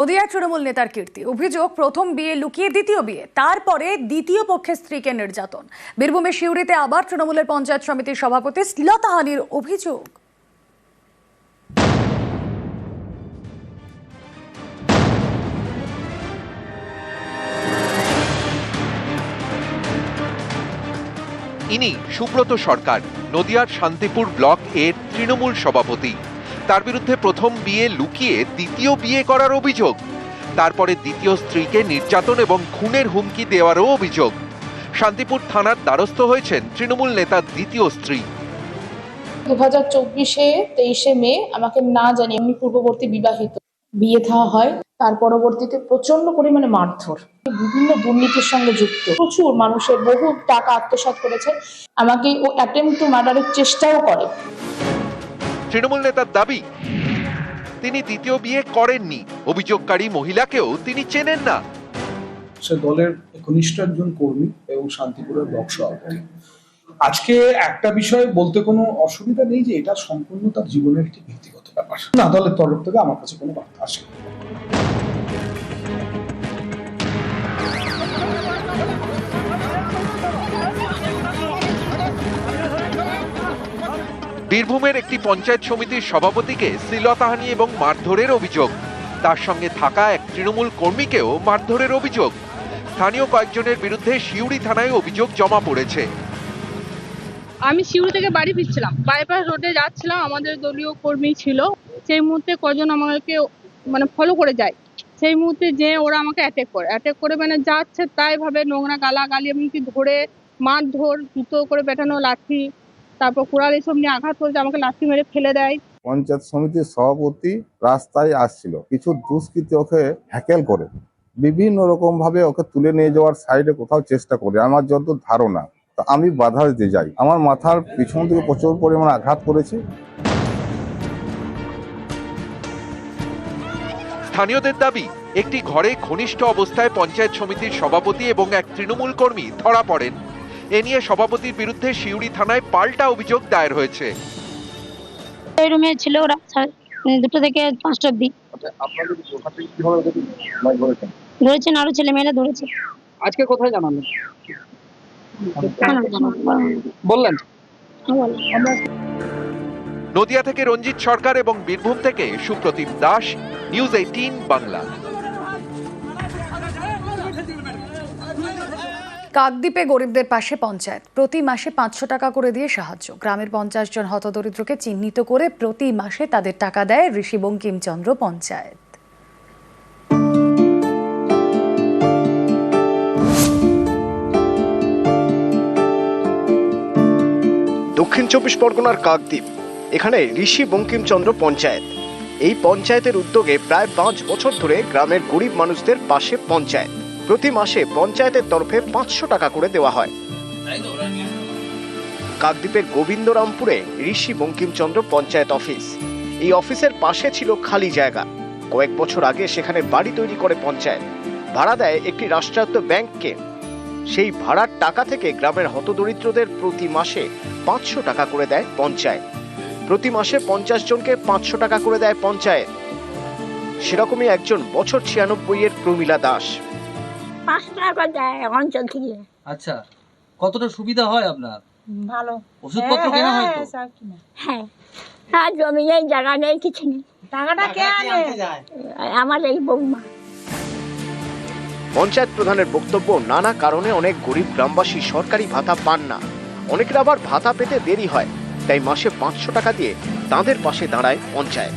নদিয়ার তৃণমূল নেতার কীর্তি। অভিযোগ, প্রথম বিয়ে লুকিয়ে দ্বিতীয় বিয়ে, তারপরে দ্বিতীয় পক্ষের স্ত্রীকে নির্যাতন। বীরভূমের শিউরিতে আবার তৃণমূলের পঞ্চায়েত সমিতির সভাপতি শ্লীলতাহানির অভিযোগ। ইনি সুব্রত সরকার, নদিয়ার শান্তিপুর ব্লক এর তৃণমূল সভাপতি। তার বিরুদ্ধে প্রথম বিয়ে লুকিয়ে দ্বিতীয় বিয়ে করার অভিযোগ। তারপরে দ্বিতীয় স্ত্রীকে নির্যাতন এবং খুনের হুমকি দেওয়ারও অভিযোগ। শান্তিপুর থানার দ্বারস্থ হয়েছেন তৃণমূল নেতার দ্বিতীয় স্ত্রী। দু হাজার চব্বিশে তেইশে মে আমাকে না জানি আমি পূর্ববর্তী বিবাহিত। বিয়ে থা হয়, তার পরবর্তীতে প্রচণ্ড পরিমাণে মারধর। বিভিন্ন দুর্নীতির সঙ্গে যুক্ত। প্রচুর মানুষের বহু টাকা আত্মসাৎ করেছে। আমাকে ও অ্যাটেম্প টু মার্ডারের চেষ্টাও করে। তৃণমূল নেতার দাবি। তিনি দ্বিতীয় বিয়ে করেননি। অভিযোগকারী মহিলাকেও তিনি চেনেন না। সে দলের ঘনিষ্ঠ একজন কর্মী এবং শান্তিপুরের ব্লক সভাপতি। আজকে একটা বিষয় বলতে কোনো অসুবিধা নেই যে এটা সম্পূর্ণ তার জীবনের একটি ব্যক্তিগত ব্যাপার। না, দলের তরফ থেকে আমার কাছে কোনো বার্তা আসে বীরভূমের একটি পঞ্চায়েত সমিতির সভাপতিকে শ্লীলতাহানি এবং মারধরের অভিযোগ। তার সঙ্গে থাকা এক তৃণমূল কর্মীকেও মারধরের অভিযোগ। স্থানীয় কয়েকজনের বিরুদ্ধে শিউরি থানায় অভিযোগ জমা পড়েছে। আমি সিউড়ি থেকে বাড়ি ফিরছিলাম। বাইপাস রোডে যাচ্ছিলাম। আমাদের দলীয় কর্মী ছিল। সেই মুহূর্তে কজন আমাকে মানে ফলো করে যায়। সেই মুহূর্তে যে ওরা আমাকে অ্যাটেক করে। অ্যাটেক করে মানে যাচ্ছে তাই ভাবে নোংরা গালাগালি এমনকি ধরে মারধর, জুতো করে পেটানো লাঠি তারপর কোড়াল এসব নিয়ে আঘাত করেছে আমাকে লাঠি মেরে ফেলে দেয়। পঞ্চায়েত সমিতির সভাপতি রাস্তায় আসছিল। কিছু দুষ্কৃতী ওকে হ্যাকেল করে। বিভিন্ন রকম ভাবে ওকে তুলে নিয়ে যাওয়ার সাইডে কোথাও চেষ্টা করে। আমার যত ধারণা তা আমি বাধা দিতে যাই। আমার মাথার পিছন থেকে প্রচুর পরিমাণ আঘাত করেছে। স্থানীয়দের দাবি একটি ঘরে ঘনিষ্ঠ অবস্থায় পঞ্চায়েত সমিতির সভাপতি এবং এক তৃণমূল কর্মী ধরা পড়েন। এ নিয়ে সভাপতির বিরুদ্ধে শিউরি থানায় পাল্টা অভিযোগ দায়ের হয়েছে। এই রুমে ছিল ওরা দুটো থেকে পাঁচটা অব্দি ধরেছেন। আরও ছেলে মেয়েরা ধরেছে। আজকে কোথায় জানালেন থানায় জানাতে পারব না। বললেন। নদিয়া থেকে রঞ্জিত সরকার এবং বীরভূম থেকে সুপ্রতিম দাস নিউজ এইটিন বাংলা। কাকদ্বীপে গরিবদের পাশে পঞ্চায়েত। প্রতি মাসে পাঁচশো টাকা করে দিয়ে সাহায্য। গ্রামের পঞ্চাশ জন হতদরিদ্রকে চিহ্নিত করে প্রতি মাসে তাদের টাকা দেয় ঋষি বঙ্কিমচন্দ্র পঞ্চায়েত। দক্ষিণ চব্বিশ পরগনার কাকদ্বীপ, এখানে ঋষি বঙ্কিমচন্দ্র পঞ্চায়েত। এই পঞ্চায়েতের উদ্যোগে প্রায় পাঁচ বছর ধরে গ্রামের গরিব মানুষদের পাশে পঞ্চায়েত। প্রতি মাসে পঞ্চায়েতের তরফে পাঁচশো টাকা করে দেওয়া হয়। কাকদ্বীপের গোবিন্দরামপুরে ঋষি বঙ্কিমচন্দ্র পঞ্চায়েত অফিস। এই অফিসের পাশে ছিল খালি জায়গা। কয়েক বছর আগে সেখানে বাড়ি তৈরি করে পঞ্চায়েত। ভাড়া দেয় একটি রাষ্ট্রায়ত্ত ব্যাংককে। সেই ভাড়ার টাকা থেকে গ্রামের হতদরিদ্রদের প্রতি মাসে পাঁচশো টাকা করে দেয় পঞ্চায়েত। প্রতি মাসে পঞ্চাশ জনকে পাঁচশো টাকা করে দেয় পঞ্চায়েত। সেরকমই একজন বছর ছিয়ানব্বই এর প্রমীলা দাস। পাঁচশো টাকা করে দেয় অঞ্চল থেকে আচ্ছা কতটা সুবিধা হয় আপনার? ভালো। ওষুধপত্র কেনা হয় তো? হ্যাঁ আর জমি নেই জায়গা নেই কিছু নেই। টাকাটা কে আনে? আমার এই বৌমা। পঞ্চায়েত প্রধানের বক্তব্য নানা কারণে অনেক গরিব গ্রামবাসী সরকারি ভাতা পান না। অনেকের আবার ভাতা পেতে দেরি হয় তাই মাসে পাঁচশো টাকা দিয়ে তাদের পাশে দাঁড়ায় পঞ্চায়েত।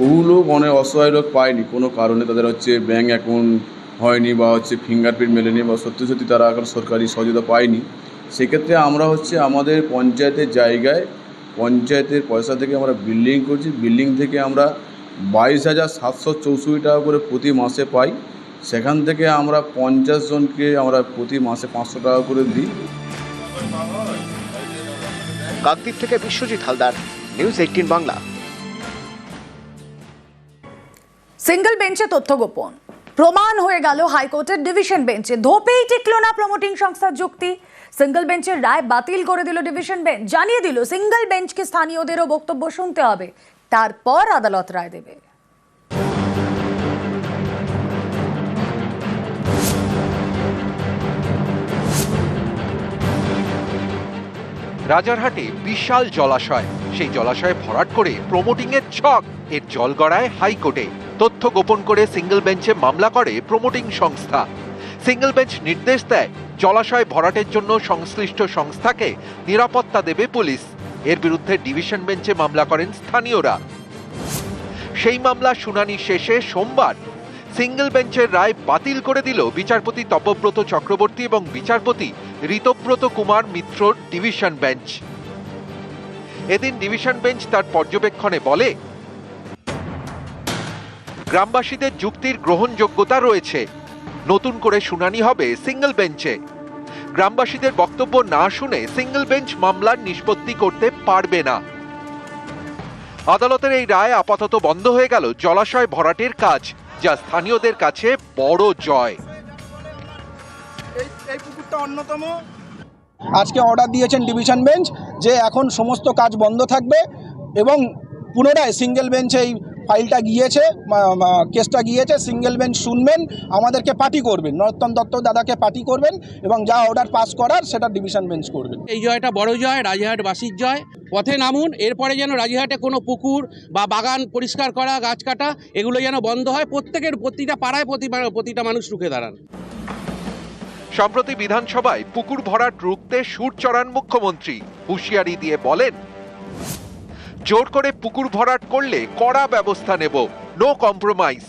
বহু লোক অনেক অসহায় লোক পায়নি, কোনো কারণে তাদের হচ্ছে ব্যাঙ্ক অ্যাকাউন্ট হয়নি বা হচ্ছে ফিঙ্গারপ্রিন্ট মেলেনি বা সত্যি সত্যি তারা এখন সরকারি সহযোগিতা পায়নি। সেক্ষেত্রে আমরা হচ্ছে আমাদের পঞ্চায়েতের জায়গায়, পঞ্চায়েতের পয়সা থেকে আমরা বিল্ডিং করছি। বিল্ডিং থেকে আমরা বাইশ হাজার সাতশো চৌষট্টি টাকা করে প্রতি মাসে পাই। সেখান থেকে আমরা পঞ্চাশ জনকে আমরা প্রতি মাসে পাঁচশো টাকা করে দিই। কাকদ্বীপ থেকে Biswajit Haldar, news eighteen Bangla. Single বেঞ্চে তথ্য গোপন। প্রমাণ হয়ে গেল হাইকোর্টের ডিভিশন বেঞ্চে ধোপেই টিকলো না প্রমোটিং সংস্থার যুক্তি। সিঙ্গল বেঞ্চের রায় বাতিল করে দিল ডিভিশন বেঞ্চ জানিয়ে দিল সিঙ্গল বেঞ্চকে স্থানীয়দেরও বক্তব্য শুনতে হবে। তারপর আদালত রায় দেবে। রাজারহাটে বিশাল জলাশয়। সেই জলাশয়ে ভরাট করে প্রমোটিং এর ছক। এর জল গড়ায় হাইকোর্টে। তথ্য গোপন করে সিঙ্গেল বেঞ্চে মামলা করে প্রমোটিং সংস্থা। সিঙ্গেল বেঞ্চ নির্দেশ দেয়, জলাশয় ভরাটের জন্য সংশ্লিষ্ট সংস্থাকে নিরাপত্তা দেবে পুলিশ। এর বিরুদ্ধে ডিভিশন বেঞ্চে মামলা করেন স্থানীয়রা। সেই মামলা শুনানি শেষে সোমবার সিঙ্গেল বেঞ্চের রায় বাতিল করে দিল বিচারপতি তপব্রত চক্রবর্তী এবং বিচারপতি ঋতব্রত কুমার মিত্রর ডিভিশন বেঞ্চ। এদিন ডিভিশন বেঞ্চ তার পর্যবেক্ষণে বলে গ্রামবাসীদের যুক্তির গ্রহণযোগ্যতা রয়েছে। নতুন করে শুনানি হবে সিঙ্গেল বেঞ্চে। গ্রামবাসীদের বক্তব্য না শুনে সিঙ্গেল বেঞ্চ মামলার নিষ্পত্তি করতে পারবে না। আদালতের এই রায় আপাতত বন্ধ হয়ে গেল জলাশয় ভরাটের কাজ যা স্থানীয়দের কাছে বড় জয়। অন্যতম? আজকে অর্ডার দিয়েছেন ডিভিশন বেঞ্চ যে এখন সমস্ত কাজ বন্ধ থাকবে এবং পুনরায় সিঙ্গেল বেঞ্চ এই ফাইলটা গিয়েছে কেসটা গিয়েছে সিঙ্গেল বেঞ্চ শুনবেন আমাদেরকে পার্টি করবেন। নরোত্তম দত্ত দাদাকে পার্টি করবেন এবং যা অর্ডার পাস করার সেটা ডিভিশন বেঞ্চ করবেন। এই জয়টা বড় জয় রাজারহাটবাসীর জয়। পথে নামুন এরপরে যেন রাজারহাটে কোনো পুকুর বা বাগান পরিষ্কার করা গাছ কাটা এগুলো যেন বন্ধ হয় প্রত্যেকের প্রতিটা পাড়ায় প্রতি প্রতিটা মানুষ রুখে দাঁড়ান। সম্প্রতি বিধানসভায় পুকুর ভরাট রুখতে সুর চড়ান মুখ্যমন্ত্রী। হুঁশিয়ারি দিয়ে বলেন জোর করে পুকুর ভরাট করলে কড়া ব্যবস্থা নেব। নো কম্প্রোমাইজ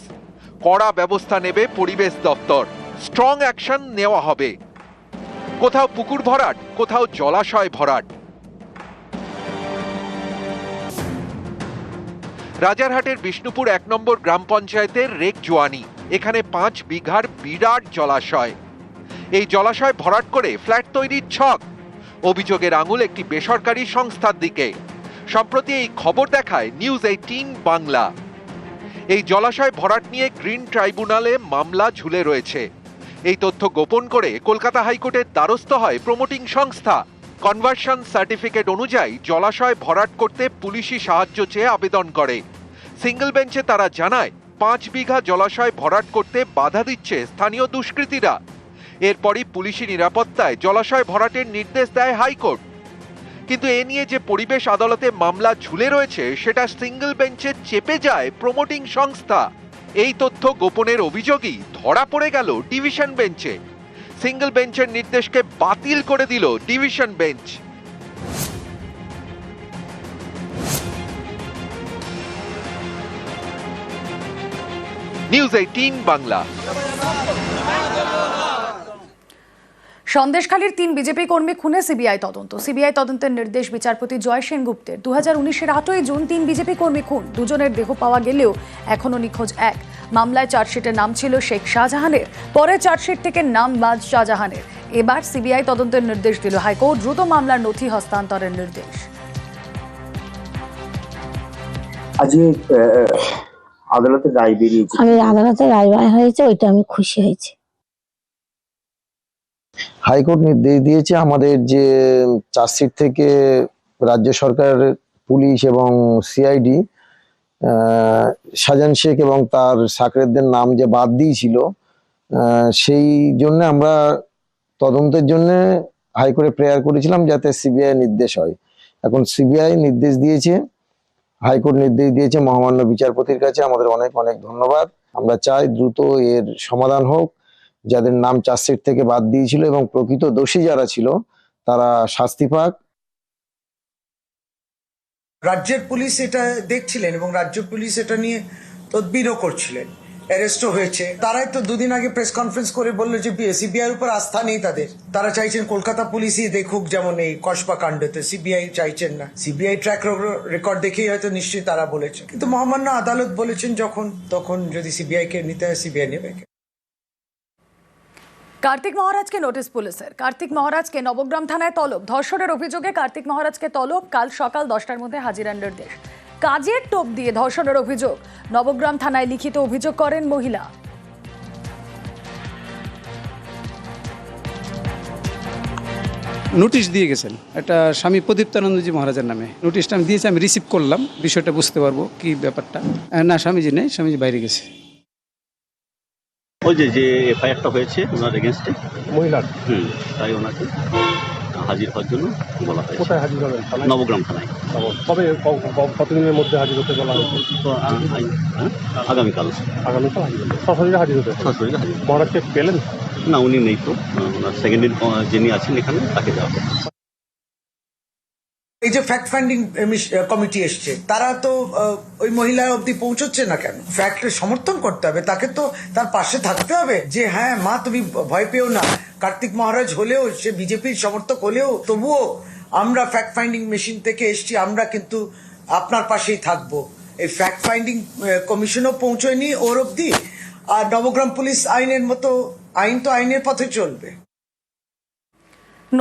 কড়া ব্যবস্থা নেবে পরিবেশ দপ্তর। স্ট্রং অ্যাকশন নেওয়া হবে। কোথাও পুকুর ভরাট, কোথাও জলাশয় ভরাট। রাজারহাটের বিষ্ণুপুর এক নম্বর গ্রাম পঞ্চায়েতের রেক জোয়ানি। এখানে পাঁচ বিঘার বিরাট জলাশয়। এই জলাশয় ভরাট করে ফ্ল্যাট তৈরির ছক। অভিযোগের আঙুল একটি বেসরকারি সংস্থার দিকে। সম্প্রতি এই খবর দেখায় নিউজ এইটিন বাংলা। এই জলাশয় ভরাট নিয়ে গ্রিন ট্রাইব্যুনালে মামলা ঝুলে রয়েছে। এই তথ্য গোপন করে কলকাতা হাইকোর্টের দ্বারস্থ হয় প্রমোটিং সংস্থা। কনভার্সন সার্টিফিকেট অনুযায়ী জলাশয় ভরাট করতে পুলিশি সাহায্য চেয়ে আবেদন করে। সিঙ্গেল বেঞ্চে তারা জানায়, পাঁচ বিঘা জলাশয় ভরাট করতে বাধা দিচ্ছে স্থানীয় দুষ্কৃতীরা। এরপরই পুলিশি নিরাপত্তায় জলাশয় ভরাটের নির্দেশ দেয় হাইকোর্ট। কিন্তু এ নিয়ে যে পরিবেশ আদালতে মামলা ঝুলে রয়েছে, সেটা সিঙ্গল বেঞ্চে চেপে যায় প্রমোটিং সংস্থা। এই তথ্য গোপনের অভিযোগই ধরা পড়ে গেল ডিভিশন বেঞ্চে সিঙ্গল বেঞ্চের নির্দেশকে বাতিল করে দিল division bench news eighteen Bangla. সন্দেশখালীর তিন বিজেপি কর্মী খুনে সিবিআই তদন্ত। সিবিআই তদন্তের নির্দেশ বিচারপতি জয় সেনগুপ্তের। দু হাজার উনিশের আটই জুন তিন বিজেপি কর্মী খুন। দুজনের দেহ পাওয়া গেলেও এখনও নিখোঁজ এক। মামলায় চার্জশিটের নাম ছিল শেখ শাহজাহানের। পরে চার্জশিট থেকে নাম বাদ শাহজাহানের। এবার সিবিআই তদন্তের নির্দেশ দিল হাইকোর্ট দ্রুত মামলার নথি হস্তান্তরের নির্দেশ। আজকে আদালতের রায় বেরিয়েছে। আমি আদালতে রায় বাই হয়েছে ওইটা আমি খুশি হয়েছি। হাইকোর্ট নির্দেশ দিয়েছে আমাদের যে চার্জশিট থেকে রাজ্য সরকার, পুলিশ এবং সিআইডি শাহজাহান শেখ এবং তার সাকরেদদের নাম যে বাদ দিয়েছিল সেই জন্য আমরা তদন্তের জন্য হাইকোর্টে প্রেয়ার করেছিলাম যাতে সিবিআই নির্দেশ হয়। এখন সিবিআই নির্দেশ দিয়েছে, হাইকোর্ট নির্দেশ দিয়েছে মহামান্য বিচারপতির কাছে। আমাদের অনেক অনেক ধন্যবাদ। আমরা চাই দ্রুত এর সমাধান হোক। যাদের নাম চার্জশিট থেকে বাদ দিয়েছিল এবং প্রকৃত দোষী যারা ছিল, তারা শাস্তি পাক। রাজ্যের পুলিশ এটা দেখছিলেন এবং রাজ্য পুলিশ এটা নিয়ে তদবিরও করছিলেন, অ্যারেস্টও হয়েছে। তারাই তো দুদিন আগে প্রেস কনফারেন্স করে বলল যে সিবিআই উপর আস্থা নেই তাদের। তারা চাইছেন কলকাতা পুলিশই দেখুক যেমন এই কসবা কাণ্ডতে। সিবিআই চাইছেন না। সিবিআই ট্র্যাক রেকর্ড দেখেই হয়তো নিশ্চয়ই তারা বলেছে। কিন্তু মহামান্য আদালত বলেছেন যখন, তখন যদি সিবিআই কে নিতে হয়, সিবিআই নেবে। কার্তিক মহারাজকে নোটিশ পুলিশের। কার্তিক মহারাজকে নবগ্রাম থানায় তলব। ধর্ষণের অভিযোগে কার্তিক মহারাজকে তলব। কাল সকাল দশটার মধ্যে হাজিরার নির্দেশ কাজের টোপ দিয়ে ধর্ষণের অভিযোগ। নবগ্রাম থানায় লিখিত অভিযোগ করেন মহিলা। নোটিশ দিয়ে গেছেন। এটা স্বামী প্রদীপ্তানন্দজি মহারাজের নামে। নোটিশটা আমি দিয়েছি, আমি রিসিভ করলাম। বিষয়টা বুঝতে পারব কি ব্যাপারটা। না, স্বামীজি নেই, স্বামীজি বাইরে গেছে। ওই যে যে এফআইআরটা হয়েছে ওনার এগেনস্টে মহিলার। হুম তাই ওনাকে হাজির হওয়ার জন্য বলা হয়েছে। কোথায় হাজির হবেন? নবগ্রাম থানায়। কবে কতদিনের মধ্যে হাজির হতে বলা হয়েছে? হ্যাঁ, আগামীকাল। আগামীকাল হাজির সরাসরি হাজির হতে সরাসরি হাজির মহারাজকে পেলেন? না উনি নেই তো। ওনার সেকেন্ড ইন যিনি আছেন এখানে তাকে দেওয়া হবে। এই যে ফ্যাক্ট ফাইন্ডিং কমিটি এসছে, তারা তো ওই মহিলা অবধি পৌঁছচ্ছে না কেন? ফ্যাক্টের সমর্থন করতে হবে, তাকে তো তার পাশে থাকতে হবে যে হ্যাঁ মা, তুমি ভয় পেও না, কার্তিক মহারাজ হলেও, সে বিজেপির সমর্থক হলেও, তবুও আমরা ফ্যাক্ট ফাইন্ডিং মেশিন থেকে এসছি, আমরা কিন্তু আপনার পাশেই থাকব। এই ফ্যাক্ট ফাইন্ডিং কমিশনও পৌঁছয়নি ওর অবধি, আর নবগ্রাম পুলিশ আইনের মতো, আইন তো আইনের পথে চলবে।